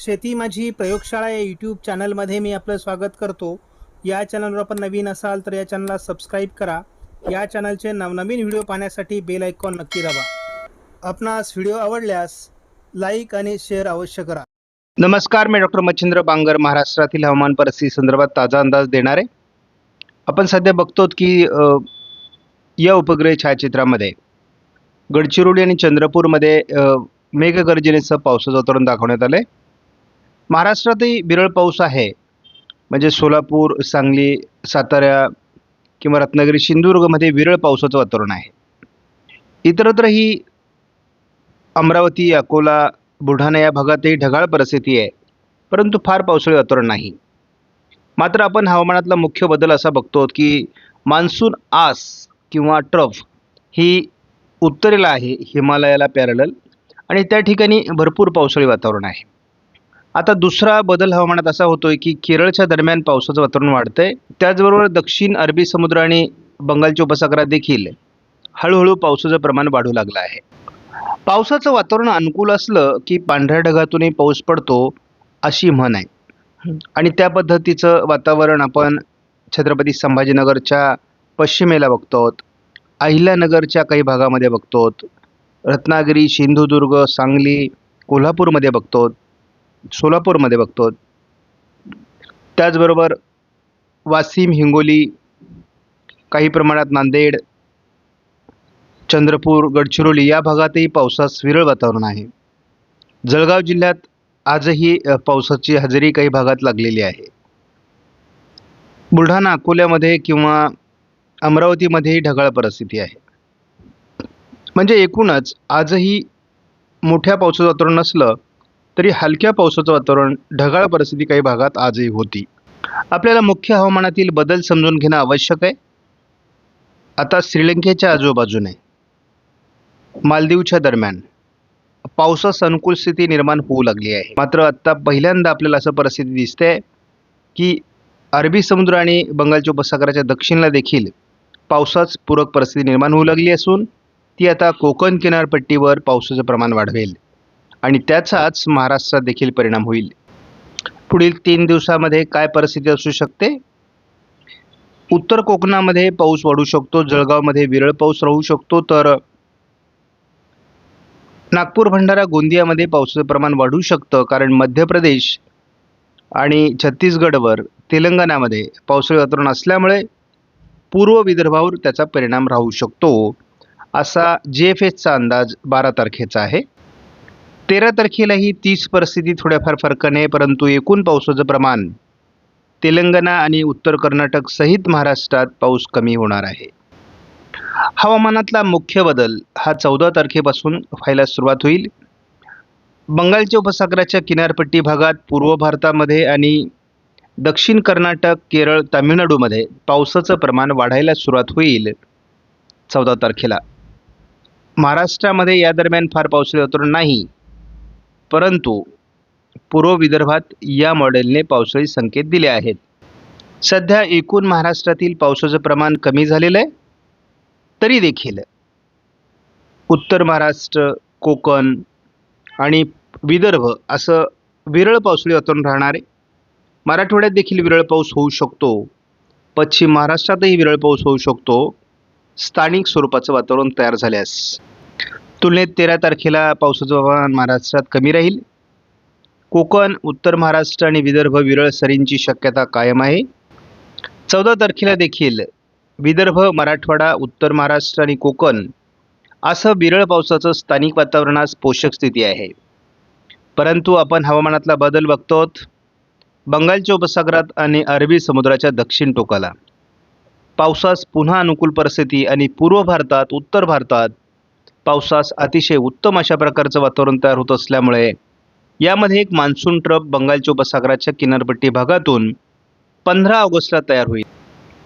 शेती माझी प्रयोगशाळा या यूट्यूब चॅनलमध्ये मी आपलं स्वागत करतो. या चॅनलवर आपण नवीन असाल तर या चॅनलला सबस्क्राईब करा. या चॅनलचे नवनवीन व्हिडिओ पाहण्यासाठी बेल आयकॉन नक्की दाबा. आपणास व्हिडिओ आवडल्यास लाईक आणि शेअर अवश्य करा. नमस्कार मी डॉक्टर मच्छिंद्र बांगर महाराष्ट्रातील हवामान परिस्थिती संदर्भात ताजा अंदाज देणार. आहे आपण सध्या बघतो की या उपग्रह छायाचित्रामध्ये गडचिरोली आणि चंद्रपूरमध्ये मेघगर्जनेसह पावसाचं वातावरण दाखवण्यात आलं आहे महाराष्ट्रातही विरळ पाऊस आहे. म्हणजे सोलापूर सांगली सातारा किंवा रत्नागिरी सिंधुदुर्गमध्ये विरळ पावसाचं वातावरण आहे. इतरत्रही अमरावती अकोला बुलढाणा या भागातही ढगाळ परिस्थिती आहे. परंतु फार पावसाळी वातावरण नाही. मात्र आपण हवामानातला मुख्य बदल असा बघतो की मान्सून आस किंवा ट्रफ ही उत्तरेला आहे हिमालयाला पॅरल आणि त्या ठिकाणी भरपूर पावसाळी वातावरण आहे. आता दुसरा बदल हवामानात असा होतोय की केरळच्या दरम्यान पावसाचं वातावरण वाढतंय. त्याचबरोबर दक्षिण अरबी समुद्र आणि बंगालच्या उपसागरात देखील हळूहळू पावसाचं प्रमाण वाढू लागलं आहे. पावसाचं वातावरण अनुकूल असलं की पांढऱ्या ढगातूनही पाऊस पडतो अशी म्हण आहे. आणि त्या पद्धतीचं वातावरण आपण छत्रपती संभाजीनगरच्या पश्चिमेला बघतो आहोत अहिल्यानगरच्या काही भागामध्ये बघतो रत्नागिरी सिंधुदुर्ग सांगली कोल्हापूरमध्ये बघतो सोलापूरमध्ये बघतो. त्याचबरोबर वाशिम हिंगोली काही प्रमाणात नांदेड चंद्रपूर गडचिरोली या भागातही पावसास विरळ वातावरण आहे. जळगाव जिल्ह्यात आजही पावसाची हजेरी काही भागात लागलेली आहे. बुलढाणा अकोल्यामध्ये किंवा अमरावतीमध्येही ढगाळ परिस्थिती आहे. म्हणजे एकूणच आजही मोठ्या पावसाचं वातावरण नसलं तरी हलक्या पावसाचं वातावरण ढगाळ परिस्थिती काही भागात आजही होती. आपल्याला मुख्य हवामानातील बदल समजून घेणं आवश्यक आहे. आता श्रीलंकेच्या आजूबाजूने मालदीवच्या दरम्यान पावसास अनुकूल स्थिती निर्माण होऊ लागली आहे. मात्र आत्ता पहिल्यांदा आपल्याला असं परिस्थिती दिसते की अरबी समुद्र आणि बंगालच्या उपसागराच्या दक्षिणला देखील पावसाच पूरक परिस्थिती निर्माण होऊ लागली असून ती आता कोकण किनारपट्टीवर पावसाचं प्रमाण वाढवेल. आणि त्याचाच महाराष्ट्रात देखील परिणाम होईल. पुढील तीन दिवसामध्ये काय परिस्थिती असू शकते? उत्तर कोकणामध्ये पाऊस वाढू शकतो जळगावमध्ये विरळ पाऊस राहू शकतो तर नागपूर भंडारा गोंदियामध्ये पावसाचं प्रमाण वाढू शकतं कारण मध्य प्रदेश आणि छत्तीसगडवर तेलंगणामध्ये पावसाळी वातावरण असल्यामुळे पूर्व विदर्भावर त्याचा परिणाम राहू शकतो असा जी एफ एसचा अंदाज बारा तारखेचा आहे. तेरा तारखेलाही तीच परिस्थिती थोड्याफार फरकाने परंतु एकूण पावसाचं प्रमाण तेलंगणा आणि उत्तर कर्नाटक सहित महाराष्ट्रात पाऊस कमी होणार आहे. हवामानातला मुख्य बदल हा चौदा तारखेपासून व्हायला सुरुवात होईल. बंगालच्या उपसागराच्या किनारपट्टी भागात पूर्व भारतामध्ये आणि दक्षिण कर्नाटक केरळ तामिळनाडूमध्ये पावसाचं प्रमाण वाढायला सुरुवात होईल चौदा तारखेला. महाराष्ट्रामध्ये या दरम्यान फार पावसाळी वातावरण नाही. परंतु पूर्व विदर्भात या मॉडेलने पावसाळी संकेत दिले आहेत. सध्या एकूण महाराष्ट्रातील पावसाचं प्रमाण कमी झालेलं आहे तरी देखील. उत्तर महाराष्ट्र कोकण आणि विदर्भ असं विरळ पावसाळी वातावरण राहणार आहे. मराठवाड्यात देखील विरळ पाऊस होऊ शकतो. पश्चिम महाराष्ट्रातही विरळ पाऊस होऊ शकतो. स्थानिक स्वरूपाचं वातावरण तयार झाल्यास. तुलनेत तेरा तारखेला पावसाचं प्रमाण महाराष्ट्रात कमी राहील. कोकण उत्तर महाराष्ट्र आणि विदर्भ विरळ सरींची शक्यता कायम आहे. चौदा तारखेला देखील विदर्भ मराठवाडा उत्तर महाराष्ट्र आणि कोकण असं विरळ पावसाचं स्थानिक वातावरणास पोषक स्थिती आहे. परंतु आपण हवामानातला बदल बघतो बंगालच्या उपसागरात आणि अरबी समुद्राच्या दक्षिण टोकाला. पावसास पुन्हा अनुकूल परिस्थिती आणि पूर्व भारतात उत्तर भारतात पावसास अतिशय उत्तम अशा प्रकारचं वातावरण तयार होत असल्यामुळे यामध्ये एक मान्सून ट्रप बंगालच्या उपसागराच्या किनारपट्टी भागातून पंधरा ऑगस्टला तयार होईल.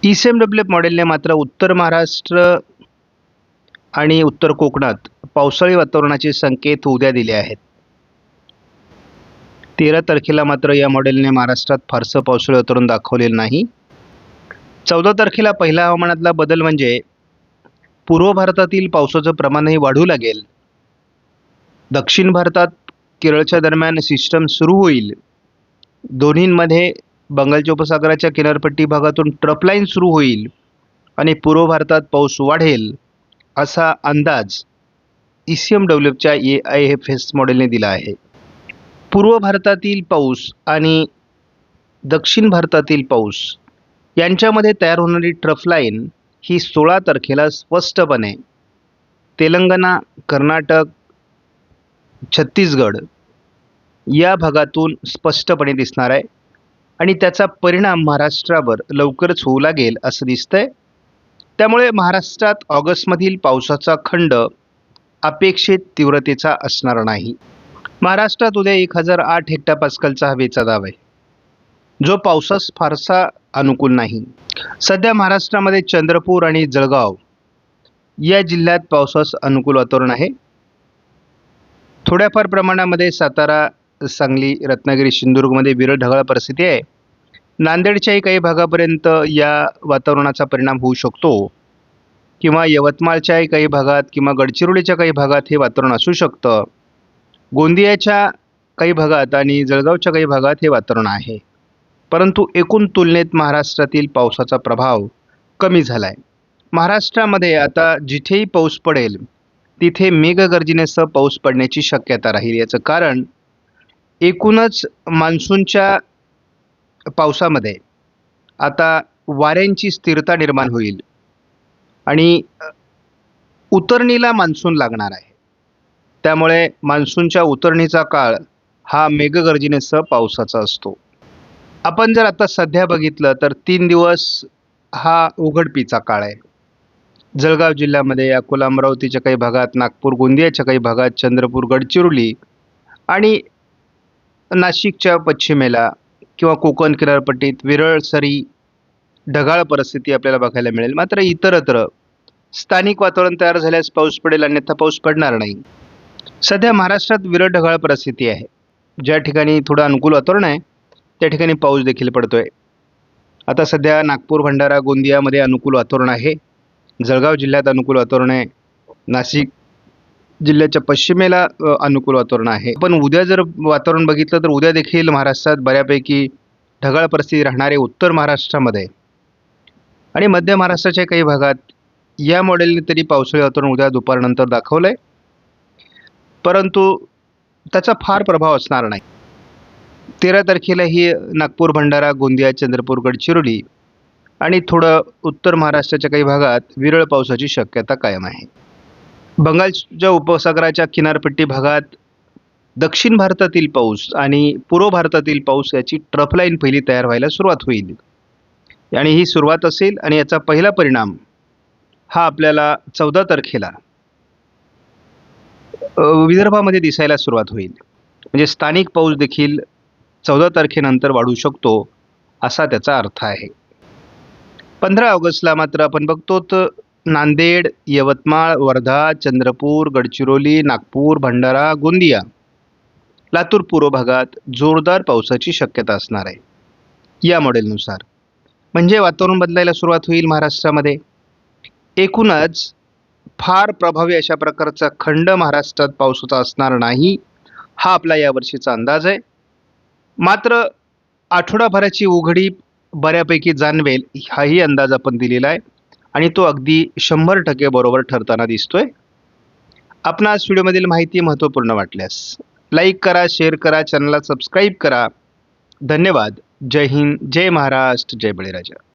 ई सी एम डब्ल्यू मॉडेलने मात्र उत्तर महाराष्ट्र आणि उत्तर कोकणात पावसाळी वातावरणाचे संकेत उद्या दिले आहेत. तेरा तारखेला मात्र या मॉडेलने महाराष्ट्रात फारसं पावसाळी वातावरण दाखवलेलं नाही. चौदा तारखेला पहिला हवामानातला बदल म्हणजे पूर्व भारतातील पावसाचं प्रमाणही वाढू लागेल. दक्षिण भारतात केरळच्या दरम्यान सिस्टम सुरू होईल. दोन्हींमध्ये बंगालच्या उपसागराच्या किनारपट्टी भागातून ट्रपलाईन सुरू होईल आणि पूर्व भारतात पाऊस वाढेल असा अंदाज ई सी एम डब्ल्यूच्या ए आय एफ एस मॉडेलने दिला आहे. पूर्व भारतातील पाऊस आणि दक्षिण भारतातील पाऊस यांच्यामध्ये तयार होणारी ट्रफलाईन ही सोळा तारखेला स्पष्टपणे तेलंगणा कर्नाटक छत्तीसगड या भागातून स्पष्टपणे दिसणार आहे. आणि त्याचा परिणाम महाराष्ट्रावर लवकरच होऊ लागेल असं दिसतंय. त्यामुळे महाराष्ट्रात ऑगस्टमधील पावसाचा खंड अपेक्षित तीव्रतेचा असणार नाही. महाराष्ट्रात उद्या एक हजार आठ हेक्टापास्कलचा हवेचा दाब आहे. जो पावसास फारसा अनुकूल नाही. सध्या महाराष्ट्रामध्ये चंद्रपूर आणि जळगाव या जिल्ह्यात पावसास अनुकूल वातावरण आहे. थोड्याफार प्रमाणामध्ये सातारा सांगली रत्नागिरी सिंधुदुर्गमध्ये विरळ ढगाळ परिस्थिती आहे. नांदेडच्याही काही भागापर्यंत या वातावरणाचा परिणाम होऊ शकतो किंवा यवतमाळच्याही काही भागात किंवा गडचिरोलीच्या काही भागात हे वातावरण असू शकतं. गोंदियाच्या काही भागात आणि जळगावच्या काही भागात हे वातावरण आहे. परंतु एकूण तुलनेत महाराष्ट्रातील पावसाचा प्रभाव कमी झाला आहे महाराष्ट्रामध्ये आता जिथेही पाऊस पडेल तिथे मेघगर्जनेसह पाऊस पडण्याची शक्यता राहील याचं कारण एकूणच मान्सूनच्या पावसामध्ये आता वाऱ्यांची स्थिरता निर्माण होईल आणि उतरणीला मान्सून लागणार आहे. त्यामुळे मान्सूनच्या उतरणीचा काळ हा मेघगर्जनेसह पावसाचा असतो. आपण जर आता सध्या बघितलं तर तीन दिवस हा उघडपीचा काळ आहे. जळगाव जिल्ह्यामध्ये अकोला अमरावतीच्या काही भागात नागपूर गोंदियाच्या काही भागात चंद्रपूर गडचिरोली आणि नाशिकच्या पश्चिमेला किंवा कोकण किनारपट्टीत विरळ सरी ढगाळ परिस्थिती आपल्याला बघायला मिळेल. मात्र इतरत्र स्थानिक वातावरण तयार झाल्यास पाऊस पडेल अन्यथा पाऊस पडणार नाही. सध्या महाराष्ट्रात विरळ ढगाळ परिस्थिती आहे. ज्या ठिकाणी थोडं अनुकूल वातावरण आहे त्या ठिकाणी पाऊस देखील आहे आता सध्या नागपूर भंडारा गोंदियामध्ये अनुकूल वातावरण आहे. जळगाव जिल्ह्यात अनुकूल वातावरण आहे. नाशिक जिल्ह्याच्या पश्चिमेला अनुकूल वातावरण आहे. पण उद्या जर वातावरण बघितलं तर उद्या देखील महाराष्ट्रात बऱ्यापैकी ढगाळ परिस्थिती राहणारे उत्तर महाराष्ट्रामध्ये. आणि मध्य महाराष्ट्राच्या काही भागात या मॉडेलने तरी पावसाळी वातावरण उद्या दुपारनंतर दाखवलं आहे परंतु त्याचा फार प्रभाव असणार नाही. तेरा तारखेला ही नागपूर भंडारा गोंदिया चंद्रपूर गडचिरोली आणि थोडं उत्तर महाराष्ट्राच्या काही भागात विरळ पावसाची शक्यता कायम आहे. बंगालच्या उपसागराच्या किनारपट्टी भागात दक्षिण भारतातील पाऊस आणि पूर्व भारतातील पाऊस याची ट्रफलाईन पहिली तयार व्हायला सुरुवात होईल. आणि ही सुरुवात असेल आणि याचा पहिला परिणाम हा आपल्याला चौदा तारखेला विदर्भामध्ये दिसायला सुरुवात होईल. म्हणजे स्थानिक पाऊस देखील चौदा तारखेनंतर वाढू शकतो असा त्याचा अर्थ आहे. पंधरा ऑगस्टला मात्र आपण बघतो तर नांदेड यवतमाळ वर्धा चंद्रपूर गडचिरोली नागपूर भंडारा गोंदिया लातूर पूर्व भागात जोरदार पावसाची शक्यता असणार आहे. या मॉडेलनुसार. म्हणजे वातावरण बदलायला सुरुवात होईल महाराष्ट्रामध्ये. एकूणच फार प्रभावी अशा प्रकारचा खंड महाराष्ट्रात पावसाचा असणार नाही हा आपला यावर्षीचा अंदाज आहे. मात्र आठवडाभराची उघडी बऱ्यापैकी जाणवेल हाही अंदाज आपण दिलेला आहे. आणि तो अगदी शंभर टक्के बरोबर ठरताना दिसतोय. आपणास व्हिडिओमधील माहिती महत्त्वपूर्ण वाटल्यास लाईक करा शेअर करा चॅनलला सबस्क्राईब करा. धन्यवाद. जय हिंद जय महाराष्ट्र जय बळीराजा.